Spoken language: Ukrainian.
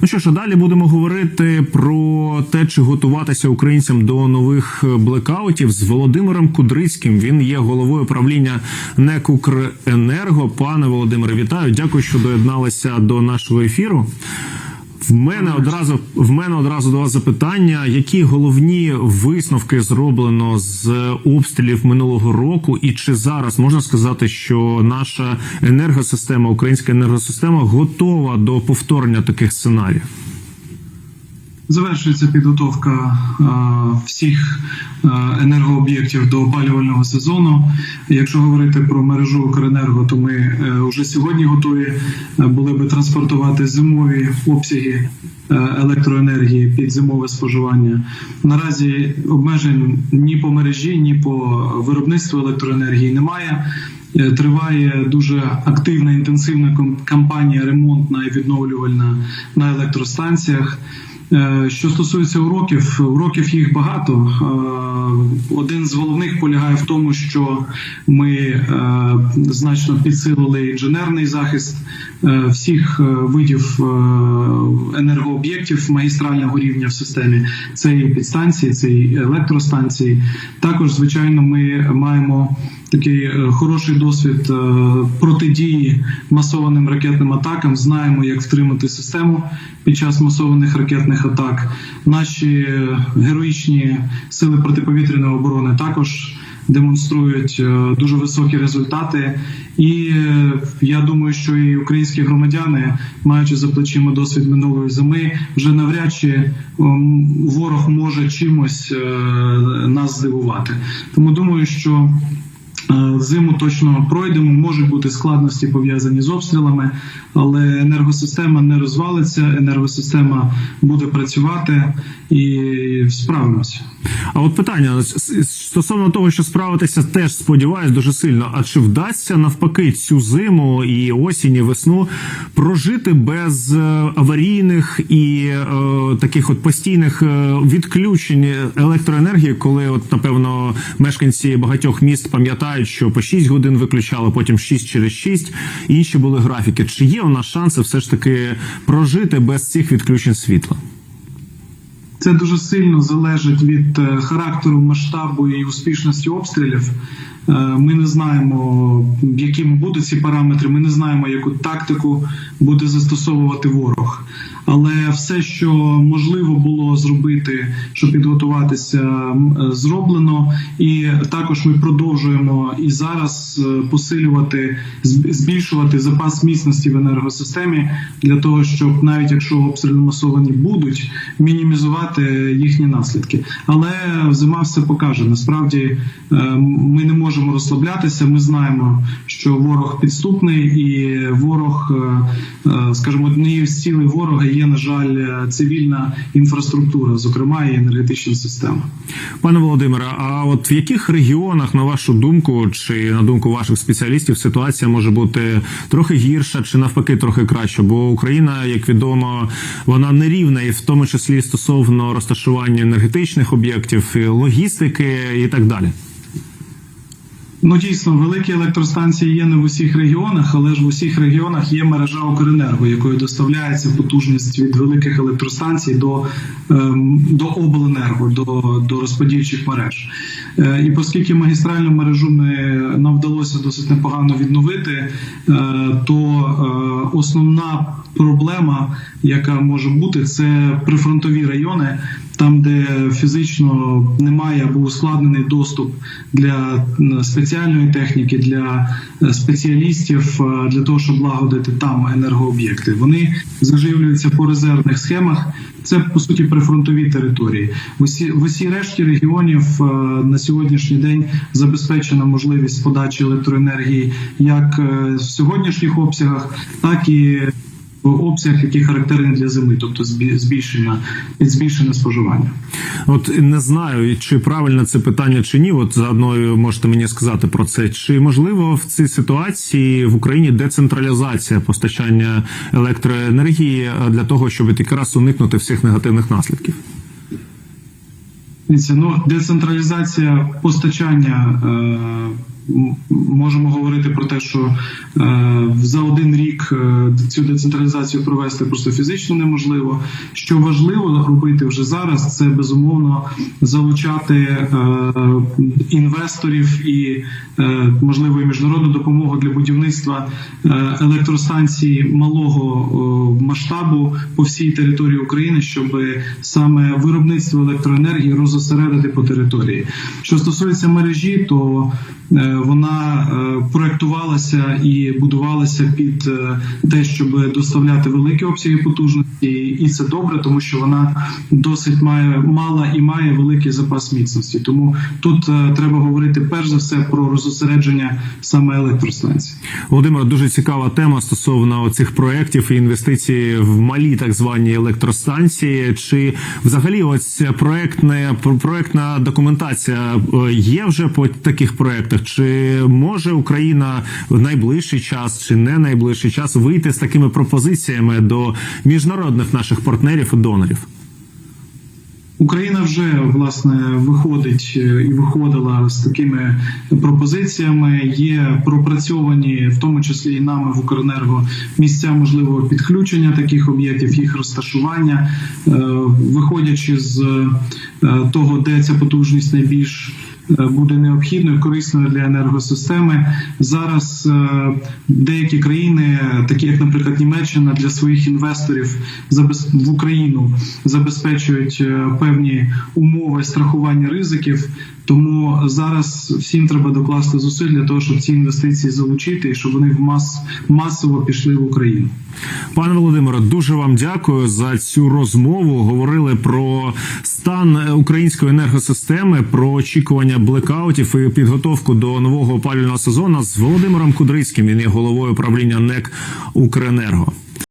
Ну що ж, а далі будемо говорити про те, чи готуватися українцям до нових блекаутів з Володимиром Кудрицьким. Він є головою правління НЕК «Укренерго». Пане Володимире, вітаю. Дякую, що доєдналися до нашого ефіру. В мене одразу в мене одразу до вас запитання: які головні висновки зроблено з обстрілів минулого року, і чи зараз можна сказати, що наша енергосистема, українська енергосистема, готова до повторення таких сценаріїв? Завершується підготовка е, всіх е, енергооб'єктів до опалювального сезону. Якщо говорити про мережу Укренерго, то ми е, вже сьогодні готові були би транспортувати зимові обсяги електроенергії під зимове споживання. Наразі обмежень ні по мережі, ні по виробництву електроенергії немає. Триває дуже активна інтенсивна кампанія ремонтна і відновлювальна на електростанціях. Е, Що стосується уроків, уроків їх багато. Е, Один з головних полягає в тому, що ми е, значно підсилили інженерний захист всіх видів енергооб'єктів магістрального рівня в системі. Це і підстанції, це і електростанції. Також, звичайно, ми маємо такий е, хороший досвід е, протидії масованим ракетним атакам. Знаємо, як втримати систему під час масованих ракетних атак. Наші е, героїчні сили протиповітряної оборони також демонструють дуже високі результати. І я думаю, що і українські громадяни, маючи за плечима досвід минулої зими, вже навряд чи ем, ворог може чимось нас здивувати. Тому думаю, що Зиму точно пройдемо, можуть бути складності пов'язані з обстрілами, але енергосистема не розвалиться, енергосистема буде працювати і справимося. А от питання стосовно того, що справитися, теж сподіваюсь дуже сильно. А чи вдасться навпаки цю зиму і осінь, і весну прожити без е, аварійних і е, таких от постійних е, відключень електроенергії, коли от напевно мешканці багатьох міст пам'ятають, що по 6 годин виключали, потім 6 через 6, інші були графіки. Чи є у нас шанси все ж таки прожити без цих відключень світла? Це дуже сильно залежить від е, характеру, масштабу і успішності обстрілів. Е, Ми не знаємо, якими будуть ці параметри. Ми не знаємо, яку тактику буде застосовувати ворог. Але все, що можливо було зробити, щоб підготуватися, е, зроблено. І також ми продовжуємо і зараз посилювати, збільшувати запас міцності в енергосистемі для того, щоб навіть якщо обстріли масовані будуть, мінімізувати їхні наслідки. Але зима все покаже. Насправді е, ми не можемо розслаблятися. Ми знаємо, що ворог підступний, і ворог, е, е, скажімо, однією з цілей ворога є, на жаль, цивільна інфраструктура, зокрема і енергетична система. Пане Володимире, а от в яких регіонах, на вашу думку, чи на думку ваших спеціалістів, ситуація може бути трохи гірша, чи навпаки трохи краща? Бо Україна, як відомо, вона нерівна, і в тому числі стосовно розташування енергетичних об'єктів, логістики і так далі. Ну дійсно, великі електростанції є не в усіх регіонах, але ж в усіх регіонах є мережа Укренерго, якою доставляється потужність від великих електростанцій до, ем, до обленерго, до, до розподільчих мереж. Е, і оскільки магістральну мережу ми нам вдалося досить непогано відновити, е, то е, основна проблема, яка може бути, це прифронтові райони. Там, де фізично немає або ускладнений доступ для спеціальної техніки, для е, спеціалістів е, для того, щоб лагодити там енергооб'єкти, вони заживлюються по резервних схемах. Це по суті прифронтові території. Усі в усій решті регіонів е, на сьогоднішній день забезпечена можливість подачі електроенергії як в сьогоднішніх обсягах, так і в обсяг, який характерний для зими, тобто збільшення під збільшене споживання. От не знаю, чи правильно це питання чи ні. От заодно можете мені сказати про це. Чи можливо в цій ситуації в Україні децентралізація постачання електроенергії е, для того, щоб якраз уникнути всіх негативних наслідків? Ну децентралізація постачання м- можемо говорити про те, що е, за один рік е, цю децентралізацію провести просто фізично неможливо. Що важливо робити вже зараз, це безумовно залучати е, інвесторів і можливо і міжнародну допомогу для будівництва електростанцій малого масштабу по всій території України, щоб саме виробництво електроенергії розосередити по території. Що стосується мережі, то вона е, проектувалася і будувалася під е, те, щоб доставляти великі обсяги потужності, і це добре, тому що вона досить має мала і має великий запас міцності. Тому тут е, треба говорити перш за все про розосередження саме електростанцій. Володимир, дуже цікава тема стосовно цих проєктів і інвестицій в малі так звані електростанції. Чи взагалі ось проектне проектна документація є вже по таких проектах? Чи може Україна в найближчий час чи не найближчий час вийти з такими пропозиціями до міжнародних наших партнерів і донорів? Україна вже власне виходить е, і виходила з такими пропозиціями. Є пропрацьовані, в тому числі і нами в Укренерго, місця можливого підключення таких об'єктів, їх розташування, Е, виходячи з е, того, де ця потужність найбільш е, буде необхідною, корисною для енергосистеми. Зараз е, деякі країни, такі як, наприклад, Німеччина, для своїх інвесторів в Україну забезпечують е, певні умови страхування ризиків. Тому зараз всім треба докласти зусиль для того, щоб ці інвестиції залучити і щоб вони в мас масово пішли в Україну. Пане Володимире, дуже вам дякую за цю розмову. Говорили про стан української енергосистеми, про очікування блекаутів і підготовку до нового опалювального сезону з Володимиром Кудрицьким. Він є головою управління НЕК Укренерго.